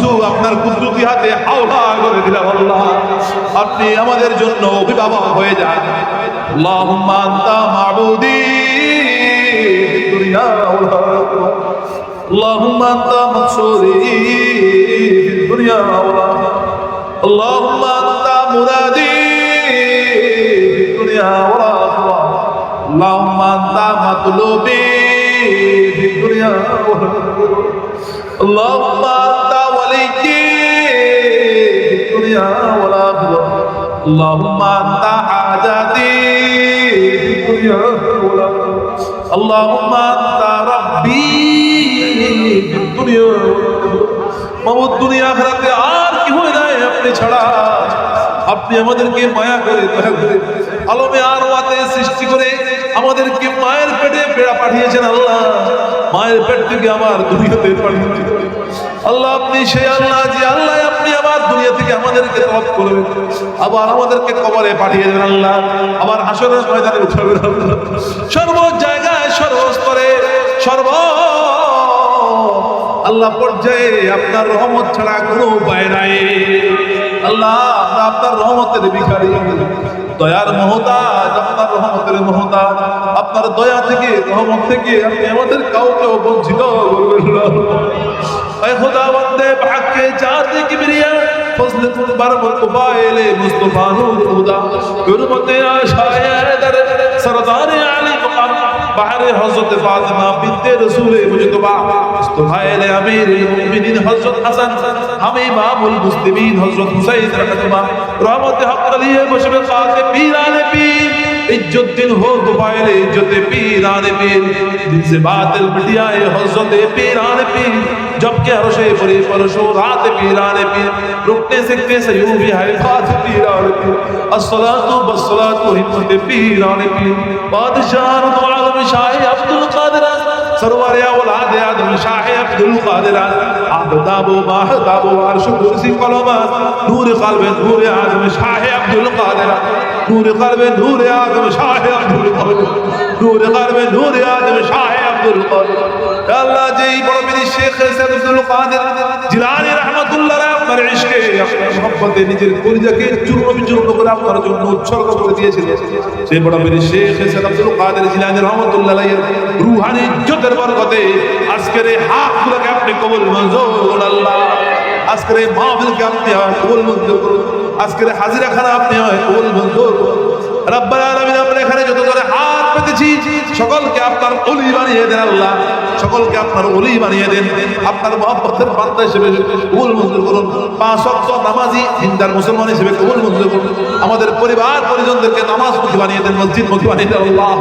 সবকিছু আপনার কুদরতি হাতে হাওলা করে দিলাম আল্লাহ আপনি আমাদের জন্য অভিভাবক হয়ে যান আল্লাহুম্মা আনতা মাবুদি ফিদ দুনিয়া ওয়াল আখিরাহ اللهم انت مقصودي في الدنيا والاخره اللهم انت مرادي في الدنيا والاخره اللهم انت مطلوبي في الدنيا والاخره اللهم اللهم انت حاجتي في الدنيا والاخره اللهم انت ربي في الدنيا মামুদ দুনিয়া আখরাতে আর কি হয়ে যায় আপনি ছাড়া আপনি আমাদেরকে মায়া করে দয়া করে আলমে আর ওয়াতে সৃষ্টি করে আমাদেরকে মায়ের পেটে পেড়া পাঠিয়েছেন আল্লাহ মায়ের পেট থেকে আমার দুনিয়াতে পাঠিয়েছেন আল্লাহ আপনি সেই আল্লাহ যে আল্লাহ আপনি আবার দুনিয়া থেকে আমাদেরকে তফ করবে আবার আমাদেরকে কবরে পাঠিয়ে দেবেন আল্লাহ। আবার হাসরের ময়দানে উঠাবেন সর্ব জায়গায় সর্বস্তরে সর্ব আল্লাহ পর্যায়ে আপনার রহমত ছাড়া কোনো উপায় নাই। আল্লাহ আপনার রহমতের ভিখারি। দয়ার মহতা আপনার রহমতের মহতা আপনার দয়া থেকে, রহমত থেকে আপনি আমাদের কাউকে বঞ্চিত করবেন খোদা বন্দে ভাগ্যে চার দিকে বিরিয়া ফজলে তোমার মোবাইলে মুস্তফা নূর হুদা। গুরমতে আশায় দারে সরদারে আলী মুকাম বাহারে হযরত ফাতেমা বিনতে রাসূল মুজতবা। মুস্তফায়ে আমিরুল মুমিনিন হযরত হাসান, আমি ইমামুল মুসলিমিন হযরত হুসাইন রাহমাতুল্লাহ রহমতে হক আলিয়ে বসবে কাতে পীর আলে পীর। عزت دن ہو دوبائل عزت پیران پیر۔ دن سے باطل بڑی آئے، حضرت پیران پیر۔ جبکہ عرش پری فرشو رات پیران پیر۔ رکنے سکتے سیوبی ہے خاص پیران پیر۔ الصلاة بالصلاة حمد پیران پیر۔ بادشاہ رضو عالم شاہ عبدالقادر، سرور اولاد آدم، شاہ আব্দুল কাদের আল আবদাবু বাহদাবু আরশ কুরসি কলমা নূরে কলবে নূরে আজম শাহে আব্দুল কাদের নূরে কলবে নূরে আজম শাহে আব্দুল কাদের নূরে কলবে নূরে আজম শাহে আব্দুল কাদের আল্লাহ, যেই বড় বিদি শেখ সাহেব আব্দুল কাদের জিলানী রাহমাতুল্লাহ আপনার ইশকে আপনার সম্পদে নিজের কলিজাকে চূর্ণ বিচূর্ণ করে আপনার জন্য উৎসর্গ করে দিয়েছিল সেই বড় বিদি শেখ সাহেব আব্দুল কাদের জিলানী রহমাতুল্লাহ রুহানি ইজ্জতের বরকতে আজকের এই কবুল মঞ্জুর আল্লাহ। আজকের এই মাহফিলকে আপনি হয় কবুল মঞ্জুর করুন আজকের হাজিরা খানা আপনি কবুল মঞ্জুর রব্বাল আলামিন, আমরা এখানে যত করে হাত পেতেছি সকলকে আপনার ওলি বানিয়ে দেন আল্লাহ। সকলকে আপনার ওলি বানিয়ে দেন। আপনার মহব্বতের বান্দা হিসেবে কবুল মঞ্জুর করুন। পাঁচ ওয়াক্ত নামাজি হিন্দার মুসলমান হিসেবে কবুল মঞ্জুর করুন। আমাদের পরিবার পরিজনদেরকে নামাজ মুখী বানিয়ে দেন, মসজিদ মুখী বানিয়ে দেন আল্লাহ।